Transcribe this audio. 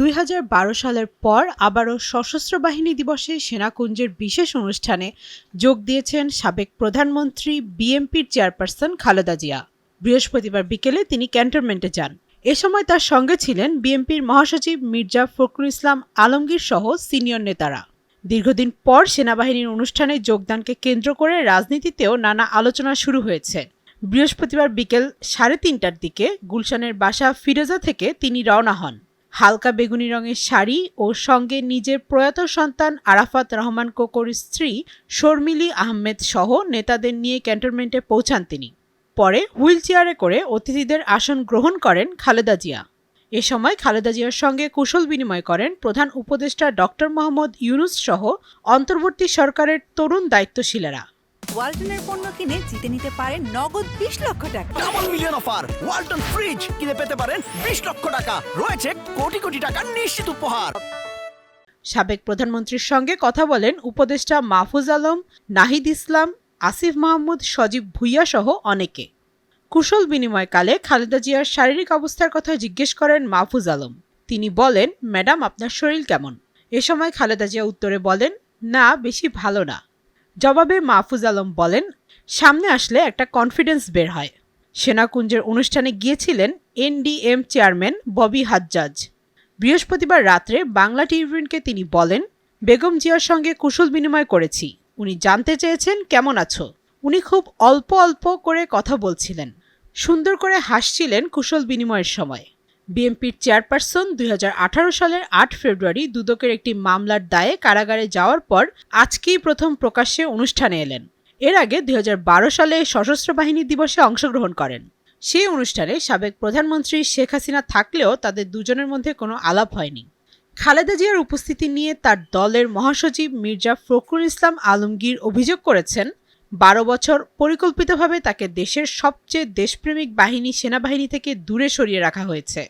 দুই হাজার বারো সালের পর আবারও সশস্ত্র বাহিনী দিবসে সেনাকুঞ্জের বিশেষ অনুষ্ঠানে যোগ দিয়েছেন সাবেক প্রধানমন্ত্রী বিএমপির চেয়ারপারসন খালেদা জিয়া। বৃহস্পতিবার বিকেলে তিনি ক্যান্টনমেন্টে যান। এ সময় তার সঙ্গে ছিলেন বিএনপির মহাসচিব মির্জা ফখরুল ইসলাম আলমগীর সহ সিনিয়র নেতারা। দীর্ঘদিন পর সেনাবাহিনীর অনুষ্ঠানে যোগদানকে কেন্দ্র করে রাজনীতিতেও নানা আলোচনা শুরু হয়েছে। বৃহস্পতিবার বিকেল সাড়ে তিনটার দিকে গুলশানের বাসা ফিরোজা থেকে তিনি রওনা হন। হালকা বেগুনি রঙের শাড়ি ও সঙ্গে নিজের প্রয়াত সন্তান আরাফাত রহমান কোকোর স্ত্রী শর্মিলি আহমেদ সহ নেতাদের নিয়ে ক্যান্টনমেন্টে পৌঁছান তিনি। পরে হুইল চেয়ারে করে অতিথিদের আসন গ্রহণ করেন খালেদা জিয়া। এ সময় খালেদা জিয়ার সঙ্গে কুশল বিনিময় করেন প্রধান উপদেষ্টা ডক্টর মোহাম্মদ ইউনুস সহ অন্তর্বর্তী সরকারের তরুণ দায়িত্বশীলেরা। ওয়ালটনের পণ্য কিনে জিতে নিতে পারেন নগদ বিশ লক্ষ টাকা। Double million offer Walton fridge কিনে পেতে পারেন বিশ লক্ষ টাকা। রয়েছে কোটি কোটি টাকার নিশ্চিত উপহার। সাবেক প্রধানমন্ত্রীর সঙ্গে কথা বলেন উপদেষ্টা মাহফুজ আলম নাহিদ ইসলাম আসিফ মাহমুদ সজীব ভুইয়া সহ অনেকে। কুশল বিনিময়কালে খালেদা জিয়ার শারীরিক অবস্থার কথা জিজ্ঞেস করেন মাহফুজ আলম। তিনি বলেন ম্যাডাম আপনার শরীর কেমন? এ সময় খালেদা জিয়া উত্তরে বলেন না বেশি ভালো না। জবাবে মাহফুজ আলম বলেন, সামনে আসলে একটা কনফিডেন্স বের হয়। সেনাকুঞ্জের অনুষ্ঠানে গিয়েছিলেন এনডিএম চেয়ারম্যান ববি হাজ্জাজ। বৃহস্পতিবার রাত্রে বাংলা টিভিকে তিনি বলেন, বেগম জিয়ার সঙ্গে কুশল বিনিময় করেছি। উনি জানতে চেয়েছেন কেমন আছো। উনি খুব অল্প অল্প করে কথা বলছিলেন। সুন্দর করে হাসছিলেন কুশল বিনিময়ের সময়। বিএনপির চেয়ারপারসন দুই হাজার আঠারো সালের আট ফেব্রুয়ারি দুদকের একটি মামলার দায়ে কারাগারে যাওয়ার পর আজকেই প্রথম প্রকাশ্যে অনুষ্ঠানে এলেন। এর আগে দুই হাজার বারো সালে সশস্ত্র বাহিনী দিবসে অংশগ্রহণ করেন। সেই অনুষ্ঠানে সাবেক প্রধানমন্ত্রী শেখ হাসিনা থাকলেও তাদের দুজনের মধ্যে কোনো আলাপ হয়নি। খালেদা জিয়ার উপস্থিতি নিয়ে তার দলের মহাসচিব মির্জা ফখরুল ইসলাম আলমগীর অভিযোগ করেছেন বারো বছর পরিকল্পিতভাবে তাকে দেশের সবচেয়ে দেশপ্রেমিক বাহিনী সেনাবাহিনী থেকে দূরে সরিয়ে রাখা হয়েছে।